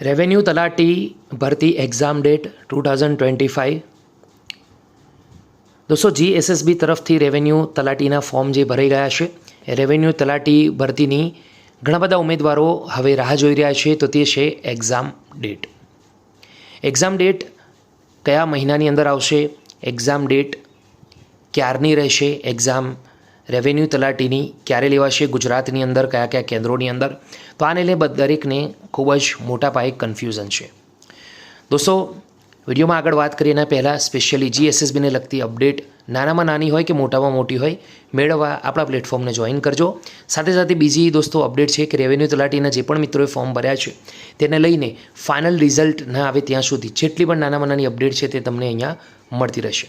Revenue તલાટી ભરતી exam date two thousand twenty five દોસ્તો જીએસએસબી તરફથી રેવન્યુ તલાટીના ફોર્મ જે ભરાઈ ગયા છે એ રેવન્યુ તલાટી ભરતીની ઘણા બધા ઉમેદવારો હવે રાહ જોઈ રહ્યા છે તો તે છે એક્ઝામ ડેટ એક્ઝામ ડેટ કયા મહિનાની અંદર આવશે એક્ઝામ ડેટ ક્યારની રહેશે એક્ઝામ રેવન્યુ તલાટીની ક્યારે લેવાશે, ગુજરાતની અંદર કયા કયા કેન્દ્રોની અંદર? તો આને લઈને દરેકને ખૂબ જ મોટા પાયે કન્ફ્યુઝન છે. દોસ્તો, વિડીયોમાં આગળ વાત કરીએ એના પહેલાં સ્પેશિયલી જીએસએસબીને લગતી અપડેટ નાનામાં નાની હોય કે મોટામાં મોટી હોય, મેળવવા આપણા પ્લેટફોર્મને જોઈન કરજો. સાથે સાથે બીજી દોસ્તો અપડેટ છે કે રેવન્યુ તલાટીના જે પણ મિત્રોએ ફોર્મ ભર્યા છે, તેને લઈને ફાઇનલ રિઝલ્ટ ના આવે ત્યાં સુધી જેટલી પણ નાનામાં નાની અપડેટ છે તે તમને અહીંયા મળતી રહેશે.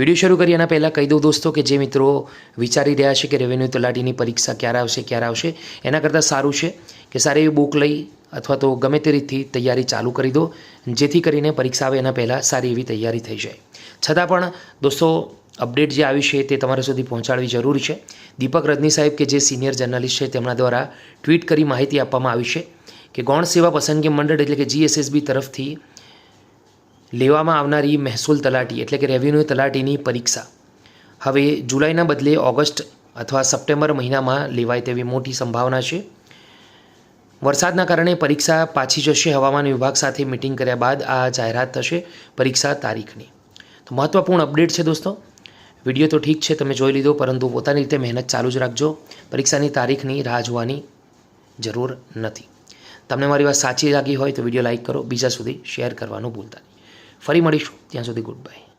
વીડિયો શરૂ કરીએ એના પહેલાં કહી દઉં દોસ્તો કે જે મિત્રો વિચારી રહ્યા છે કે રેવન્યુ તલાટીની પરીક્ષા ક્યારે આવશે ક્યારે આવશે, એના કરતાં સારું છે કે સારી એવી બુક લઈ અથવા તો ગમે તે રીતથી તૈયારી ચાલુ કરી દો, જેથી કરીને પરીક્ષા આવે એના પહેલાં સારી એવી તૈયારી થઈ જાય. છતાં પણ દોસ્તો અપડેટ જે આવી છે તે તમારા સુધી પહોંચાડવી જરૂરી છે. દીપક રજની સાહેબ કે જે સિનિયર જર્નલિસ્ટ છે તેમના દ્વારા ટ્વીટ કરી માહિતી આપવામાં આવી છે કે ગૌણ સેવા પસંદગી મંડળ એટલે કે જીએસએસબી તરફથી લેવામાં આવનારી મહેસૂલ તલાટી, એટલે કે રેવન્યુ તલાટીની પરીક્ષા. હવે જુલાઈના બદલે ઓગસ્ટ અથવા સપ્ટેમ્બર મહિનામાં લેવાય તેવી મોટી સંભાવના છે. વરસાદના કારણે પરીક્ષા પાછી જશે. હવામાન વિભાગ સાથે મિટિંગ કર્યા બાદ આ જાહેરાત થશે પરીક્ષા તારીખની. તો મહત્ત્વપૂર્ણ અપડેટ છે દોસ્તો. વીડિયો તો ઠીક છે, તમે જોઈ લીધો, પરંતુ પોતાની રીતે મહેનત ચાલુ જ રાખજો. પરીક્ષાની તારીખની રાહ જોવાની જરૂર નથી. તમને મારી વાત સાચી લાગી હોય તો વીડિયો લાઇક કરો. બીજા સુધી શેર કરવાનું ભૂલતા નહીં. ફરી મળીશું. ત્યાં સુધી ગુડ બાય